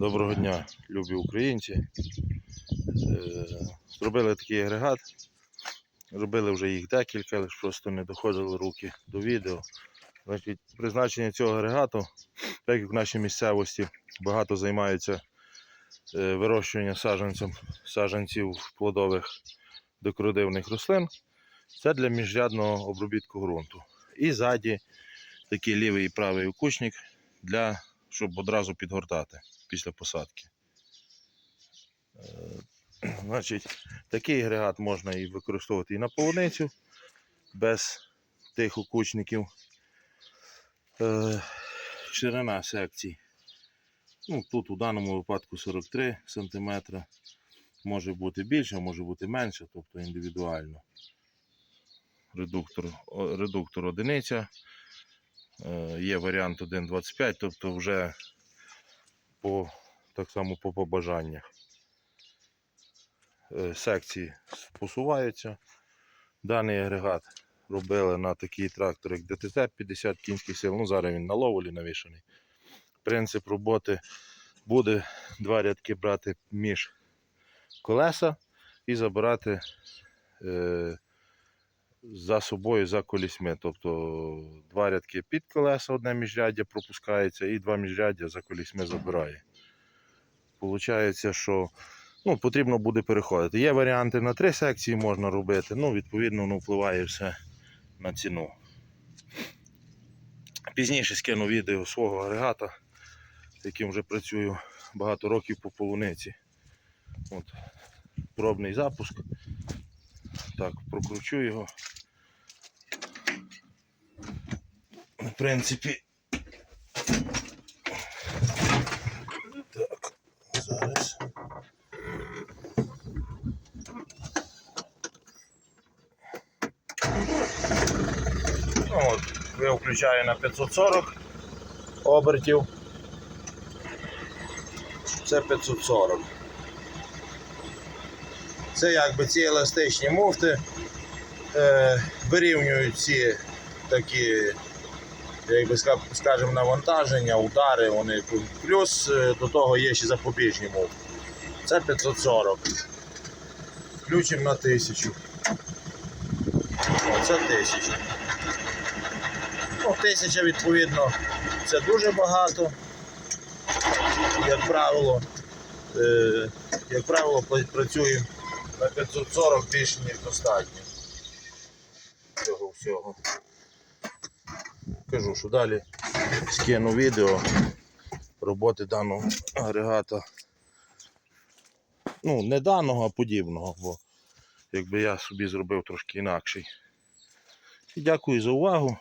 Доброго дня, любі українці. Е, Зробили такий агрегат. Робили вже їх декілька, але просто не доходили руки до відео. Значить, призначення цього агрегату, так як в нашій місцевості багато займаються е, вирощуванням саджанцем, саджанців плодових декоративних рослин, це для міжрядного обробітку ґрунту. І ззаді такий лівий і правий окучник для щоб одразу підгортати після посадки. Е, Значить, такий агрегат можна і використовувати і на полуницю без тих окучників. Е, Ширина секцій. Ну, тут у даному випадку 43 см. Може бути більше, може бути менше, тобто індивідуально. Редуктор, редуктор одиниця. Е, Є варіант 1.25, тобто вже по, так само по побажаннях. Е, Секції посуваються. Даний агрегат робили на такий трактор, як ДТЗ 50 кінських сил. Ну, зараз він на ловолі навішаний. Принцип роботи буде два рядки брати між колеса і забирати е, за собою за колісьми. Тобто два рядки під колеса, одне міжряддя пропускається, і два міжряддя за колісьми забирає. Получається, що ну, потрібно буде переходити. Є варіанти на три секції можна робити, ну, відповідно, воно впливає все на ціну. Пізніше скину відео свого агрегата, яким вже працюю багато років по полуниці. От, пробний запуск. Так, прокручу його. Принципі. Так, зараз. Ну, от, я включаю на 540 обертів. Це 540. Це якби ці еластичні муфти е, вирівнюють ці такі, як би ска- скажемо, навантаження, удари. Вони плюс е, до того є ще запобіжні муфти. Це 540. Включимо на 1000. О, Це 1000. Ну, 1000 відповідно це дуже багато. Як правило, е, як правило, працюємо на 540 більше ніж достатньо. Цього всього. Кажу, що далі скину відео роботи даного агрегата. Ну, не даного, а подібного, бо якби я собі зробив трошки інакший. І дякую за увагу.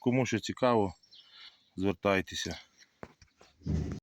Кому що цікаво, звертайтеся.